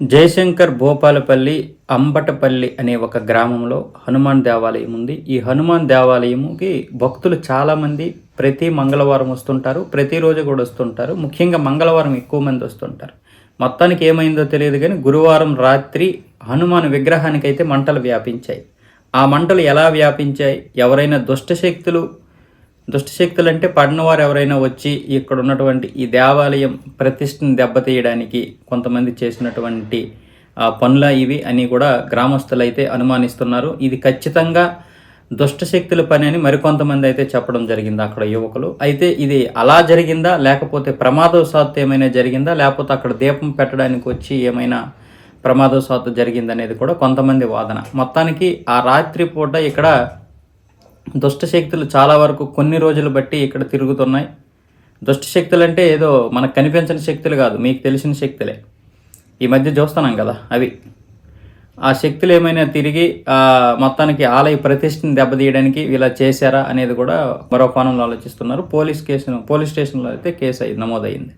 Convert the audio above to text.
జయశంకర్ భూపాలపల్లి అంబటపల్లి అనే ఒక గ్రామంలో హనుమాన్ దేవాలయం ఉంది. ఈ హనుమాన్ దేవాలయముకి భక్తులు చాలామంది ప్రతి మంగళవారం వస్తుంటారు ప్రతిరోజు కూడా వస్తుంటారు. ముఖ్యంగా మంగళవారం ఎక్కువ మంది వస్తుంటారు. మొత్తానికి ఏమైందో తెలియదు కానీ గురువారం రాత్రి హనుమాన్ విగ్రహానికైతే మంటలు వ్యాపించాయి. ఆ మంటలు ఎలా వ్యాపించాయి? ఎవరైనా దుష్టశక్తులు దుష్టశక్తులు అంటే పడినవారు ఎవరైనా వచ్చి ఇక్కడ ఉన్నటువంటి ఈ దేవాలయం ప్రతిష్టను దెబ్బతీయడానికి కొంతమంది చేసినటువంటి పనుల ఇవి అని కూడా గ్రామస్తులు అయితే అనుమానిస్తున్నారు. ఇది ఖచ్చితంగా దుష్టశక్తుల పని అని మరికొంతమంది అయితే చెప్పడం జరిగింది అక్కడ యువకులు. అయితే ఇది అలా జరిగిందా? లేకపోతే ప్రమాదవశాత్తు ఏమైనా జరిగిందా? లేకపోతే అక్కడ దీపం పెట్టడానికి వచ్చి ఏమైనా ప్రమాదవశాత్తు జరిగిందనేది కూడా కొంతమంది వాదన. మొత్తానికి ఆ రాత్రి పూట ఇక్కడ దుష్టశక్తులు చాలా వరకు కొన్ని రోజులు బట్టి ఇక్కడ తిరుగుతున్నాయి. దుష్టశక్తులు అంటే ఏదో మనకు కనిపించని శక్తులు కాదు మీకు తెలిసిన శక్తులే. ఈ మధ్య చూస్తున్నాం కదా అవి. ఆ శక్తులు ఏమైనా తిరిగి మొత్తానికి ఆలయ ప్రతిష్టని దెబ్బతీయడానికి ఇలా చేశారా అనేది కూడా మరో కోణంలో ఆలోచిస్తున్నారు. పోలీస్ కేసును పోలీస్ స్టేషన్లో అయితే కేసు అయి నమోదైంది